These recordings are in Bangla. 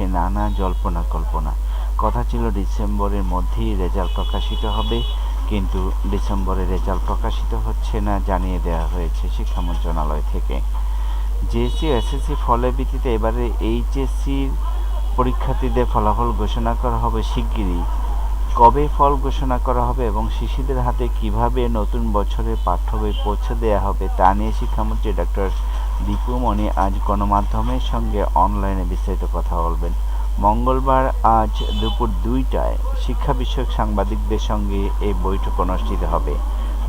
চলছে নানা জল্পনা কল্পনা। কথা ছিল ডিসেম্বরের মধ্যেই রেজাল্ট প্রকাশিত হবে, কিন্তু ডিসেম্বরে রেজাল্ট প্রকাশিত হচ্ছে না জানিয়ে দেওয়া হয়েছে শিক্ষা মন্ত্রণালয় থেকে। জেএসসি ও এসএসসি ফলের ভিত্তিতে এবারে এইচএসসির পরীক্ষার্থীদের ফলাফল ঘোষণা করা হবে শিগগিরই। কবে ফল ঘোষণা করা হবে এবং শিশুদের হাতে কীভাবে নতুন বছরের পাঠ্য বই পৌঁছে দেওয়া হবে তা নিয়ে শিক্ষামন্ত্রী ডক্টর দীপু মণি আজ গণমাধ্যমের সঙ্গে অনলাইনে বিস্তারিত কথা বলবেন। মঙ্গলবার আজ দুপুর দুইটায় শিক্ষা বিষয়ক সাংবাদিকদের সঙ্গে এই বৈঠক অনুষ্ঠিত হবে।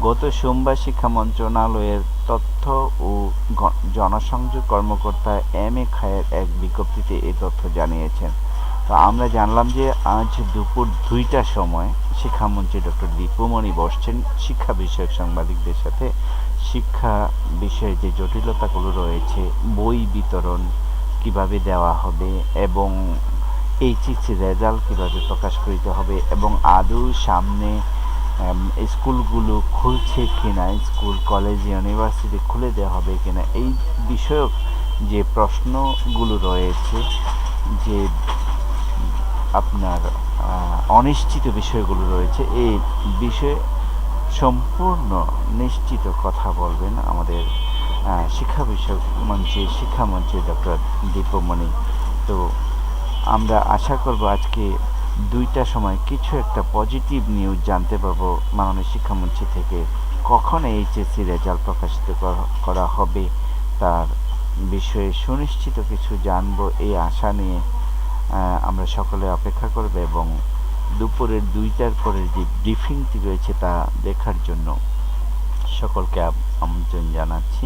গত সোমবার শিক্ষা মন্ত্রণালয়ের তথ্য ও জনসংযোগ কর্মকর্তা এম এ খায়ের এক বিজ্ঞপ্তিতে এই তথ্য জানিয়েছেন। তো আমরা জানলাম যে আজ দুপুর দুইটার সময় শিক্ষামন্ত্রী ডক্টর দীপুমণি বসছেন শিক্ষা বিষয়ক সাংবাদিকদের সাথে। শিক্ষা বিষয়ে যে জটিলতাগুলো রয়েছে, বই বিতরণ কীভাবে দেওয়া হবে এবং এইচএসসি রেজাল্ট কীভাবে প্রকাশ করিতে হবে এবং আদৌ সামনে স্কুলগুলো খুলছে কিনা, স্কুল, কলেজ, ইউনিভার্সিটি খুলে দেওয়া হবে কিনা, এই বিষয়ক যে প্রশ্নগুলো রয়েছে, যে আপনার অনিশ্চিত বিষয়গুলো রয়েছে। এই বিষয়ে সম্পূর্ণ নিশ্চিত কথা বলবেন আমাদের শিক্ষা বিষয়ক মন্ত্রী শিক্ষামন্ত্রী ডক্টর দীপমণি। তো আমরা আশা করব আজকে দুইটা সময় কিছু একটা পজিটিভ নিউজ জানতে পারব মাননীয় শিক্ষামন্ত্রী থেকে, কখন এইচএসসি রেজাল্ট প্রকাশিত করা- হবে তার বিষয়ে সুনিশ্চিত কিছু জানব এই আশা নিয়ে। আমরা সকলে অপেক্ষা করব এবং দুপুরের দুইটার পরের যে ব্রিফিংটি রয়েছে তা দেখার জন্য সকলকে আমন্ত্রণ জানাচ্ছি।